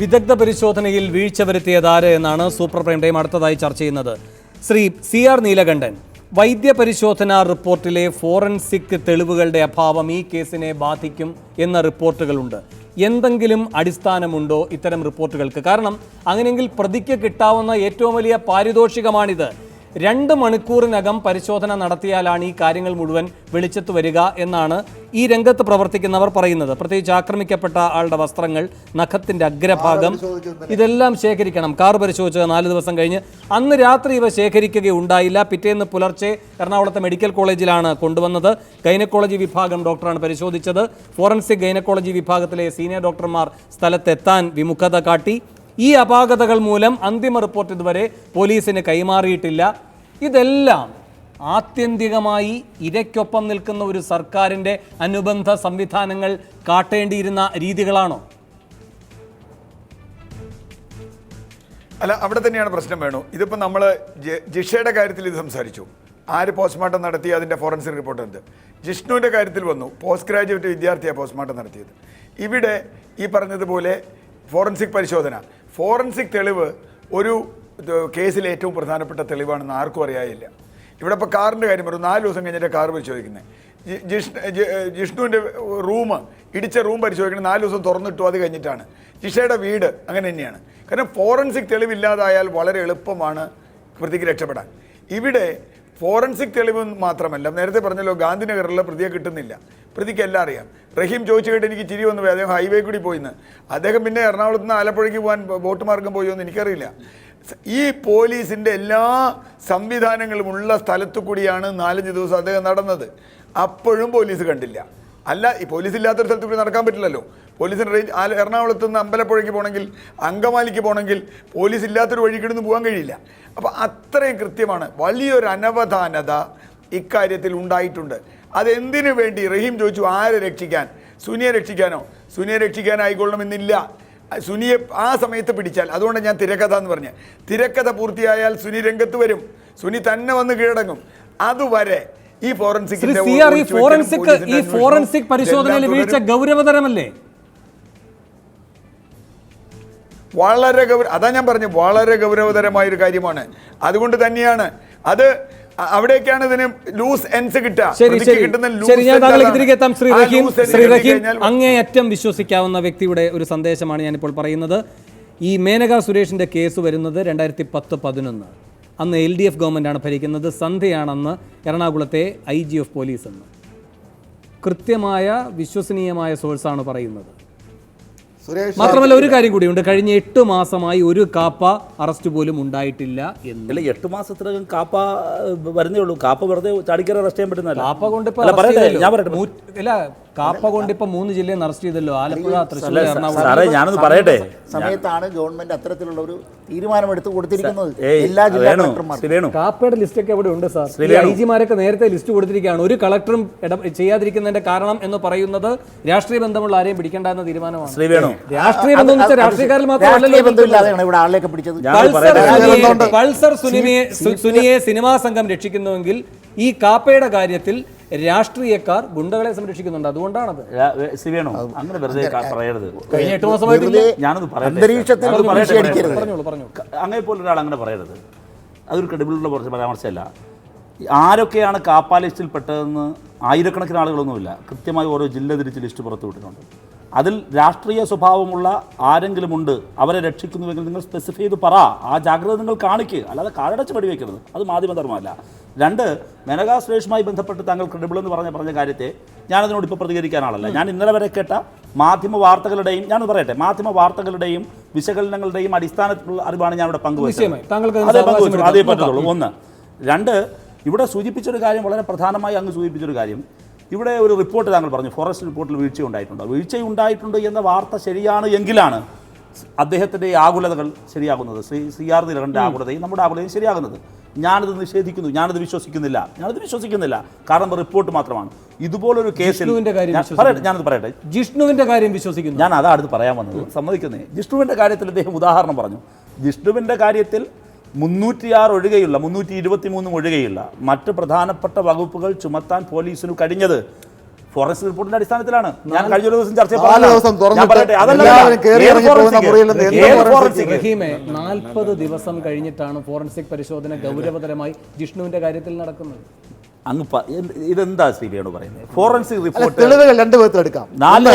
വിദഗ്ധ പരിശോധനയിൽ വീഴ്ച വരുത്തിയതാര് എന്നാണ് സൂപ്പർ പ്രൈം ടൈം അടുത്തതായി ചർച്ച ചെയ്യുന്നത്. ശ്രീ സി ആർ നീലകണ്ഠൻ വൈദ്യ പരിശോധനാ റിപ്പോർട്ടിലെ ഫോറൻസിക് തെളിവുകളുടെ അഭാവം ഈ കേസിനെ ബാധിക്കും എന്ന റിപ്പോർട്ടുകളുണ്ട്. എന്തെങ്കിലും അടിസ്ഥാനമുണ്ടോ ഇത്തരം റിപ്പോർട്ടുകൾക്ക്? കാരണം അങ്ങനെയെങ്കിൽ പ്രതിക്ക് കിട്ടാവുന്ന ഏറ്റവും വലിയ പാരിതോഷികമാണിത്. രണ്ട് മണിക്കൂറിനകം പരിശോധന നടത്തിയാലാണ് ഈ കാര്യങ്ങൾ മുഴുവൻ വെളിച്ചത്ത് വരിക എന്നാണ് ഈ രംഗത്ത് പ്രവർത്തിക്കുന്നവർ പറയുന്നത്. പ്രത്യേകിച്ച് ആക്രമിക്കപ്പെട്ട ആളുടെ വസ്ത്രങ്ങൾ നഖത്തിന്റെ അഗ്രഭാഗം ഇതെല്ലാം ശേഖരിക്കണം. കാർ പരിശോധിച്ചത് നാല് ദിവസം കഴിഞ്ഞ്. അന്ന് രാത്രി ഇവ ശേഖരിക്കുകയുണ്ടായില്ല പിറ്റേന്ന് പുലർച്ചെ എറണാകുളത്തെ മെഡിക്കൽ കോളേജിലാണ് കൊണ്ടുവന്നത്. ഗൈനക്കോളജി വിഭാഗം ഡോക്ടറാണ് പരിശോധിച്ചത്. ഫോറൻസിക് ഗൈനക്കോളജി വിഭാഗത്തിലെ സീനിയർ ഡോക്ടർമാർ സ്ഥലത്തെത്താൻ വിമുഖത കാട്ടി. ഈ അപാകതകൾ മൂലം അന്തിമ റിപ്പോർട്ട് ഇതുവരെ പോലീസിന് കൈമാറിയിട്ടില്ല. ഇതെല്ലാം ആത്യന്തികമായി ഇരയ്ക്കൊപ്പം നിൽക്കുന്ന ഒരു സർക്കാരിന്റെ അനുബന്ധ സംവിധാനങ്ങൾ കാട്ടേണ്ടിയിരുന്ന രീതികളാണോ? അല്ല അവിടെ തന്നെയാണ് പ്രശ്നം വേണു. ഇതിപ്പോൾ നമ്മൾ ജിഷയുടെ കാര്യത്തിൽ ഇത് സംസാരിച്ചു. ആര് പോസ്റ്റ്മോർട്ടം നടത്തി അതിന്റെ ഫോറൻസിക് റിപ്പോർട്ട് എന്ത് ജിഷ്ണുവിന്റെ കാര്യത്തിൽ വന്നു. പോസ്റ്റ് ഗ്രാജുവേറ്റ് വിദ്യാർത്ഥിയാണ് പോസ്റ്റ്മോർട്ടം നടത്തിയത്. ഇവിടെ ഈ പറഞ്ഞതുപോലെ ഫോറൻസിക് പരിശോധന. ഫോറൻസിക് തെളിവ് ഒരു കേസിലെ ഏറ്റവും പ്രധാനപ്പെട്ട തെളിവാണെന്ന് ആർക്കും അറിയാനില്ല. ഇവിടെ ഇപ്പോൾ കാറിന്റെ കാര്യം പറഞ്ഞു നാല് ദിവസം കഴിഞ്ഞിട്ട് കാർ പരിശോധിക്കുന്നത് ജിഷ്ണു ജിഷ്ണുവിന്റെ റൂം ഇടിച്ച റൂം പരിശോധിക്കണം നാല് ദിവസം തുറന്നിട്ടു അത് കഴിഞ്ഞിട്ടാണ്. ജിഷയുടെ വീട് അങ്ങനെ തന്നെയാണ്. കാരണം ഫോറൻസിക് തെളിവില്ലാതായാൽ വളരെ എളുപ്പമാണ് പ്രതിക്ക് രക്ഷപ്പെടാൻ. ഇവിടെ ഫോറൻസിക് തെളിവ് മാത്രമല്ല നേരത്തെ പറഞ്ഞല്ലോ ഗാന്ധിനഗറിലെ പ്രതിയെ കിട്ടുന്നില്ല. പ്രതിക്ക് എല്ലാം അറിയാം. റഹീം ചോദിച്ചു കേട്ട് എനിക്ക് ചിരി വന്നു പോയി അദ്ദേഹം ഹൈവേ കൂടി പോയിന്ന്. അദ്ദേഹം പിന്നെ എറണാകുളത്ത് നിന്ന് ആലപ്പുഴയ്ക്ക് പോകാൻ ബോട്ട് മാർഗം പോയോ എന്ന് എനിക്കറിയില്ല. ഈ പോലീസിന്റെ എല്ലാ സംവിധാനങ്ങളും ഉള്ള സ്ഥലത്തു കൂടിയാണ് നാലഞ്ച് ദിവസം അദ്ദേഹം നടന്നത്. അപ്പോഴും പോലീസ് കണ്ടില്ല. അല്ല ഈ പോലീസ് ഇല്ലാത്തൊരു സ്ഥലത്ത് കൂടി നടക്കാൻ പറ്റില്ലല്ലോ. പോലീസിന് റേഞ്ച് എറണാകുളത്ത് നിന്ന് അമ്പലപ്പുഴയ്ക്ക് പോകണമെങ്കിൽ അങ്കമാലിക്ക് പോകണമെങ്കിൽ പോലീസ് ഇല്ലാത്തൊരു വഴി കിടന്ന് പോകാൻ കഴിയില്ല. അപ്പോൾ അത്രയും കൃത്യമാണ്. വലിയൊരു അനവധാനത ഇക്കാര്യത്തിൽ ഉണ്ടായിട്ടുണ്ട്. അതെന്തിനു വേണ്ടി റഹീം ചോദിച്ചു ആരെ രക്ഷിക്കാൻ? സുനിയെ രക്ഷിക്കാനോ? സുനിയെ രക്ഷിക്കാനായിക്കൊള്ളണമെന്നില്ല. സുനിയെ ആ സമയത്ത് പിടിച്ചാൽ അതുകൊണ്ട് ഞാൻ തിരക്കഥ എന്ന് പറഞ്ഞ. തിരക്കഥ പൂർത്തിയായാൽ സുനി രംഗത്ത് വരും. സുനി തന്നെ വന്ന് കീഴടങ്ങും. അതുവരെ ഈ ഫോറൻസിക് ഈ ഫോറൻസിക് ഈ ഫോറൻസിക് പരിശോധനയിൽ വീഴ്ച ഗൗരവതരമല്ലേ? വളരെ ഗൗര അതാ ഞാൻ പറഞ്ഞു വളരെ ഗൗരവതരമായ ഒരു കാര്യമാണ്. അതുകൊണ്ട് തന്നെയാണ്. അത് അവിടേക്കാണ് ഇതിന് ലൂസ് എൻസ് കിട്ടുക. ശരി ശരി. കിട്ടുന്ന loose ശരി ഞാൻ. എത്താം. ശ്രീ റഹീം ശ്രീ റഹീം അങ്ങേയറ്റം വിശ്വസിക്കാവുന്ന വ്യക്തിയുടെ ഒരു സന്ദേശമാണ് ഞാനിപ്പോൾ പറയുന്നത്. ഈ മേനക സുരേഷിന്റെ കേസ് വരുന്നത് രണ്ടായിരത്തി പത്ത് പതിനൊന്ന്. അന്ന് എൽ ഡി എഫ് ഗവൺമെന്റാണ് ഭരിക്കുന്നത്. സന്ധ്യയാണെന്ന് എറണാകുളത്തെ ഐ ജി എഫ് പോലീസ് എന്ന് കൃത്യമായ വിശ്വസനീയമായ സോഴ്സാണ് പറയുന്നത്. മാത്രമല്ല ഒരു കാര്യം കൂടിയുണ്ട് കഴിഞ്ഞ എട്ട് മാസമായി ഒരു കാപ്പ അറസ്റ്റ് പോലും ഉണ്ടായിട്ടില്ല എന്ന് അല്ല എട്ട് മാസത്തിനകം കാപ്പ വരുന്നേ ഉള്ളൂ കാപ്പ വെറുതെ ചാടിക്കറി അറസ്റ്റ് ചെയ്യാൻ പറ്റുന്നില്ല കാപ്പ ചെയ്തല്ലോ. ഞാൻ പറയട്ടെ. നൂറ്റ്- കൊണ്ട് കാപ്പ കൊണ്ടിപ്പോ മൂന്ന് ജില്ലയിൽ നിന്ന് അറസ്റ്റ് ചെയ്തല്ലോ. ആലപ്പുഴ തൃശ്ശൂർ സാറേ ഞാനൊന്ന് പറയട്ടെ? സമയത്താണ് ഗവൺമെന്റ് അത്തരത്തിലുള്ള ഒരു തീരുമാനം എടുത്തു കൊടുത്തിരിക്കുന്നത്. എല്ലാ ജില്ലാ കാപ്പയുടെ ലിസ്റ്റ് ഒക്കെ അവിടെ ഉണ്ട് സാർ. ഐ ജിമാരൊക്കെ നേരത്തെ ലിസ്റ്റ് കൊടുത്തിരിക്കുകയാണ്. ഒരു കളക്ടറും ചെയ്യാതിരിക്കുന്നതിന്റെ കാരണം എന്ന് പറയുന്നത് രാഷ്ട്രീയ ബന്ധമുള്ള ആരെയും പിടിക്കേണ്ട എന്ന തീരുമാനമാണ്. ശ്രീ വേണു രാഷ്ട്രീയ ബന്ധം രാഷ്ട്രീയക്കാരിൽ മാത്രമല്ലല്ലോ ഇവിടെ പൾസർ സുനിയെ സിനിമാ സംഘം രക്ഷിക്കുന്നുവെങ്കിൽ ഈ കാപ്പയുടെ കാര്യത്തിൽ രാഷ്ട്രീയക്കാർ ഗുണ്ടകളെ സംരക്ഷിക്കുന്നുണ്ട്. അതുകൊണ്ടാണത്. വേ- അങ്ങനെ വെറുതെ പറയരുത്. കഴിഞ്ഞ എട്ട് മാസമായിട്ടില്ല ഞാനത് പറയട്ടെ. പറഞ്ഞോളൂ പറഞ്ഞു ക- അങ്ങനെ പോലെ ഒരാൾ അങ്ങനെ പറയരുത്. അതൊരു ക്രെഡിബിലിറ്റിയുള്ള കുറച്ച് പരാമർശമല്ല. ആരൊക്കെയാണ് കാപ്പാലിസ്റ്റിൽ പെട്ടതെന്ന് ആയിരക്കണക്കിന് ആളുകളൊന്നുമില്ല. കൃത്യമായി ഓരോ ജില്ല തിരിച്ച് ലിസ്റ്റ് പുറത്തു വിട്ടിട്ടുണ്ട്. അതിൽ രാഷ്ട്രീയ സ്വഭാവമുള്ള ആരെങ്കിലും ഉണ്ട് അവരെ രക്ഷിക്കുന്നുവെങ്കിൽ നിങ്ങൾ സ്പെസിഫൈ ചെയ്ത് പറ. ആ ജാഗ്രത നിങ്ങൾ കാണിക്കുക അല്ലാതെ കാലടച്ച് വെടിവെക്കരുത്. അത് മാധ്യമധർമ്മമല്ല. രണ്ട് മെനകാ സുരേഷുമായി ബന്ധപ്പെട്ട് താങ്കൾ ക്രെഡിബിൾ എന്ന് പറഞ്ഞ പറഞ്ഞ കാര്യത്തെ ഞാനതിനോട് ഇപ്പോൾ പ്രതികരിക്കാൻ ആളല്ല ഞാൻ ഇന്നലെ വരെ കേട്ട മാധ്യമ വാർത്തകളുടെയും ഞാൻ പറയട്ടെ മാധ്യമ വാർത്തകളുടെയും വിശകലനങ്ങളുടെയും അടിസ്ഥാനത്തിലുള്ള അറിവാണ് ഞാൻ ഇവിടെ പങ്കുവച്ചത് അതേ. പറ്റത്തുള്ളൂ. ഒന്ന്. രണ്ട് ഇവിടെ സൂചിപ്പിച്ചൊരു കാര്യം വളരെ പ്രധാനമായി അങ്ങ് സൂചിപ്പിച്ചൊരു കാര്യം. ഇവിടെ ഒരു റിപ്പോർട്ട് താങ്കൾ പറഞ്ഞു. ഫോറസ്റ്റ് റിപ്പോർട്ടിൽ വീഴ്ച ഉണ്ടായിട്ടുണ്ട്. വീഴ്ച ഉണ്ടായിട്ടുണ്ട് എന്ന വാർത്ത ശരിയാണ് എങ്കിലാണ് അദ്ദേഹത്തിന്റെ ആകുലതകൾ ശരിയാകുന്നത്. ശ്രീ സി ആർ നിലകണ്ഠന്റെ ആകുലതയും നമ്മുടെ ആകുലതയും ശരിയാകുന്നത്. ഞാനത് നിഷേധിക്കുന്നു. ഞാനത് വിശ്വസിക്കുന്നില്ല. ഞാനത് വിശ്വസിക്കുന്നില്ല. കാരണം റിപ്പോർട്ട് മാത്രമാണ്. ഇതുപോലൊരു കേസിൽ ജിഷ്ണുവിന്റെ. പറയട്ടെ ഞാനത് പറയട്ടെ. ജിഷ്ണുവിന്റെ കാര്യം വിശ്വസിക്കുന്നു. ഞാൻ അതാണ് അടുത്ത് പറയാൻ വന്നത്. സമ്മതിക്കുന്നത് ജിഷ്ണുവിന്റെ കാര്യത്തിൽ അദ്ദേഹം ഉദാഹരണം പറഞ്ഞു. ജിഷ്ണുവിന്റെ കാര്യത്തിൽ മുന്നൂറ്റിയാറ് ഒഴികെയുള്ള മുന്നൂറ്റി ഇരുപത്തി മൂന്നും ഒഴികെയുള്ള മറ്റ് പ്രധാനപ്പെട്ട വകുപ്പുകൾ ചുമത്താൻ പോലീസിന് കഴിഞ്ഞത് ഫോറൻസിക് റിപ്പോർട്ടിന്റെ അടിസ്ഥാനത്തിലാണ്. ഞാൻ കഴിഞ്ഞ ഒരു ദിവസം ചർച്ച നാൽപ്പത് ദിവസം കഴിഞ്ഞിട്ടാണ് ഫോറൻസിക് പരിശോധന ഗൗരവതരമായി ജിഷ്ണുവിന്റെ കാര്യത്തിൽ നടക്കുന്നത്. അങ്ങ് ഇതെന്താ ശ്രീ വേണു പറയുന്നത്? ഫോറൻസിക് റിപ്പോർട്ട് തെളിവുകൾ രണ്ടു വിധത്തിൽ എടുക്കാം. നാല്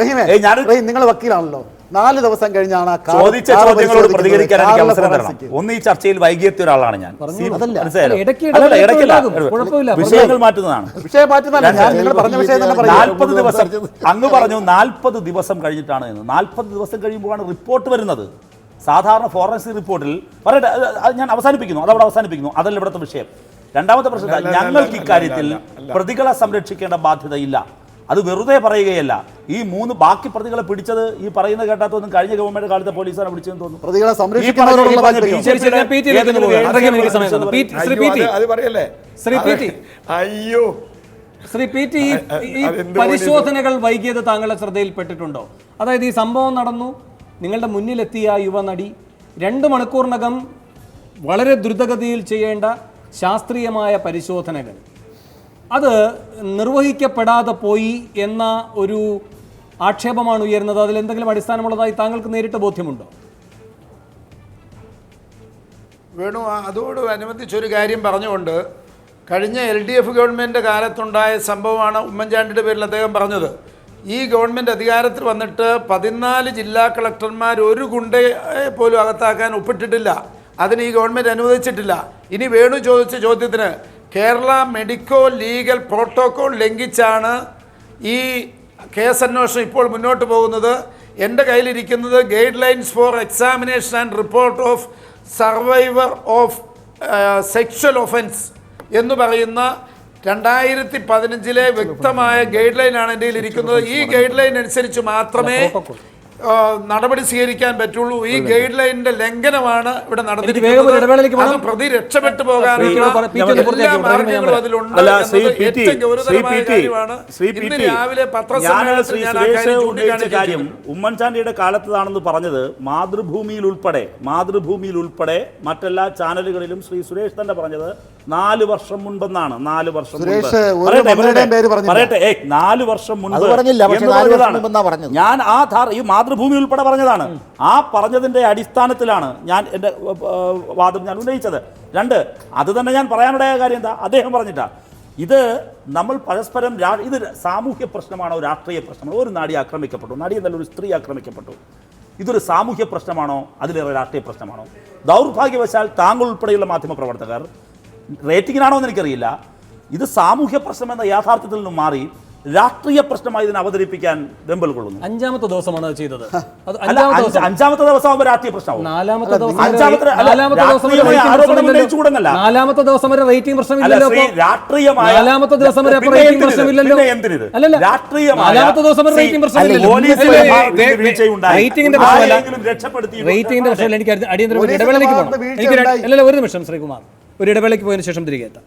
റഹീം, നിങ്ങൾ വക്കീലാണല്ലോ. നാല് ദിവസം കഴിഞ്ഞാണ് ആ ചോദിച്ച ചോദ്യങ്ങളോട് പ്രതികരിക്കാൻ എനിക്ക് അവസരം തരണം. ഒന്ന് ഈ ചർച്ചയിൽ വൈകിയെത്തിയ ഒരാളാണ് ഞാൻ. വിഷയങ്ങൾ മാറ്റുന്നതാണ്. വിഷയം മാറ്റുന്നല്ല ഞാൻ നിങ്ങൾ പറഞ്ഞ വിഷയം തന്നെ പറയാം നാൽപ്പത് ദിവസം അങ്ങ് പറഞ്ഞു നാൽപ്പത് ദിവസം കഴിഞ്ഞിട്ടാണ് എന്ന്. നാൽപ്പത് ദിവസം കഴിയുമ്പോഴാണ് റിപ്പോർട്ട് വരുന്നത്. സാധാരണ ഫോറൻസിക് റിപ്പോർട്ടിൽ പറയട്ടെ ഞാൻ അവസാനിപ്പിക്കുന്നു. അതവിടെ അവസാനിപ്പിക്കുന്നു. അതല്ല ഇവിടുത്തെ വിഷയം. രണ്ടാമത്തെ പ്രശ്നം ഞങ്ങൾക്ക് ഇക്കാര്യത്തിൽ. പ്രതികളെ സംരക്ഷിക്കേണ്ട ബാധ്യതയില്ല. അത് വെറുതെ പറയുകയല്ല. ഈ മൂന്ന് ബാക്കി പ്രതികളെ പിടിച്ചത് ഈ പറയുന്ന കേട്ടാത്തൊന്നും കഴിഞ്ഞ ഗവൺമെന്റ് കാലത്തെ പോലീസാണ് പിടിച്ചെന്ന് തോന്നുന്നു. അയ്യോ, ശ്രീ പി ടി. അയ്യോ. ശ്രീ പി ഈ- പരിശോധനകൾ വൈകിയത് താങ്കളുടെ ശ്രദ്ധയിൽപ്പെട്ടിട്ടുണ്ടോ? അതായത് ഈ സംഭവം നടന്നു. നിങ്ങളുടെ മുന്നിലെത്തിയ യുവനടി രണ്ട് മണിക്കൂറിനകം വളരെ ദ്രുതഗതിയിൽ ചെയ്യേണ്ട ശാസ്ത്രീയമായ പരിശോധനകൾ. അത് നിർവഹിക്കപ്പെടാതെ പോയി എന്ന ഒരു ആക്ഷേപമാണ് ഉയരുന്നത്. അതിൽ എന്തെങ്കിലും അടിസ്ഥാനമുള്ളതായി താങ്കൾക്ക് നേരിട്ട് ബോധ്യമുണ്ടോ? വേണു അതോട് അനുബന്ധിച്ചൊരു കാര്യം പറഞ്ഞുകൊണ്ട് കഴിഞ്ഞ എൽ ഡി എഫ് ഗവൺമെന്റ് കാലത്തുണ്ടായ സംഭവമാണ് ഉമ്മൻചാണ്ടിയുടെ പേരിൽ അദ്ദേഹം പറഞ്ഞത്. ഈ ഗവൺമെന്റ് അധികാരത്തിൽ വന്നിട്ട് പതിനാല് ജില്ലാ കളക്ടർമാർ ഒരു ഗുണ്ടയെ പോലും അകത്താക്കാൻ ഒപ്പിട്ടിട്ടില്ല. അതിന് ഈ ഗവൺമെന്റ് അനുവദിച്ചിട്ടില്ല. ഇനി വേണു ചോദിച്ച ചോദ്യത്തിന് കേരള മെഡിക്കോ ലീഗൽ പ്രോട്ടോകോൾ ലംഘിച്ചാണ് ഈ കേസ് അന്വേഷണം ഇപ്പോൾ മുന്നോട്ട് പോകുന്നത്. എന്റെ കയ്യിലിരിക്കുന്നത് guidelines for examination and report of survivor of sexual offence എന്ന് പറയുന്ന രണ്ടായിരത്തി പതിനഞ്ചിലെ വ്യക്തമായ ഗൈഡ് ലൈനാണ് എന്റെ കയ്യിൽ ഇരിക്കുന്നത് ഈ ഗൈഡ് ലൈൻ അനുസരിച്ച് മാത്രമേ നടപടി സ്വീകരിക്കാൻ പറ്റുള്ളൂ. ഈ ഗൈഡ് ലൈനിന്റെ ലംഘനമാണ് ഇവിടെ നടന്നിരിക്കുന്നത്. പ്രതി രക്ഷപ്പെട്ടു പോകാനുള്ള ഉമ്മൻചാണ്ടിയുടെ കാലത്തതാണെന്ന് പറഞ്ഞത് മാതൃഭൂമിയിൽ ഉൾപ്പെടെ മാതൃഭൂമിയിൽ ഉൾപ്പെടെ മറ്റെല്ലാ ചാനലുകളിലും ശ്രീ സുരേഷ് തന്നെ പറഞ്ഞത് നാല് വർഷം മുൻപെന്നാണ്. നാല് വർഷം. പറയട്ടെ, ഏയ് നാല് വർഷം മുൻപ്. ഞാൻ ആ ധാര ഈ മാതൃഭൂമി ഉൾപ്പെടെ പറഞ്ഞതാണ്. ആ പറഞ്ഞതിന്റെ അടിസ്ഥാനത്തിലാണ് ഞാൻ എന്റെ വാദം ഞാൻ ഉന്നയിച്ചത്. രണ്ട് അത് തന്നെ ഞാൻ പറയാനിടയ കാര്യം എന്താ? അദ്ദേഹം പറഞ്ഞിട്ടാ ഇത് നമ്മൾ പരസ്പരം ഇത് സാമൂഹ്യ പ്രശ്നമാണോ രാഷ്ട്രീയ പ്രശ്നമാണോ? ഒരു നാടി ആക്രമിക്കപ്പെട്ടു. നാടി എന്നല്ല ഒരു സ്ത്രീ ആക്രമിക്കപ്പെട്ടു. ഇതൊരു സാമൂഹ്യ പ്രശ്നമാണോ? അതിലേറെ രാഷ്ട്രീയ പ്രശ്നമാണോ? ദൗർഭാഗ്യവശാൽ താങ്കൾ ഉൾപ്പെടെയുള്ള മാധ്യമ റേറ്റിംഗിനാണോ എന്ന് എനിക്കറിയില്ല. ഇത് സാമൂഹ്യ പ്രശ്നം എന്ന യാഥാർത്ഥ്യത്തിൽ നിന്നും മാറി രാഷ്ട്രീയ പ്രശ്നമായി ഇതിനെ അവതരിപ്പിക്കാൻ വെമ്പൽ കൊള്ളുന്നു. അഞ്ചാമത്തെ ദിവസമാണ് അത് ചെയ്തത്. അഞ്ചാമത്തെ അഞ്ച് ദിവസം. രാഷ്ട്രീയ പ്രശ്നമാവും. നാലാമത്തെ ദിവസം വരെ അഞ്ചാമത്തെ- നാലാമത്തെ ദിവസം വരെ രാഷ്ട്രീയമായ റേറ്റിംഗ് പ്രശ്നമില്ലല്ലോ. നാലാമത്തെ ദിവസം വരെ റേറ്റിംഗ് പ്രശ്നമില്ലല്ലോ ശ്രീ അപ്പോ. രാഷ്ട്രീയമായ നാലാമത്തെ ദിവസം വരെ റേറ്റിംഗ് പ്രശ്നമില്ലല്ലോ. പിന്നെ എന്തിനിത്? അല്ലല്ല. നാലാമത്തെ ദിവസം വരെ റേറ്റിംഗ് പ്രശ്നമില്ലല്ലോ. റേറ്റിംഗിന്റെ പ്രശ്നമല്ല. റേറ്റിംഗിന്റെ പ്രശ്നമല്ല. എനിക്ക് അടി- അടിയന്തര വിഭാഗത്തിന് പോകണം. എനിക്ക് അല്ലല്ല ഒരു നിമിഷം ശ്രീകുമാർ. ഒരു ഇടവേളയ്ക്ക് പോയതിനു ശേഷം തിരികെ എത്താം.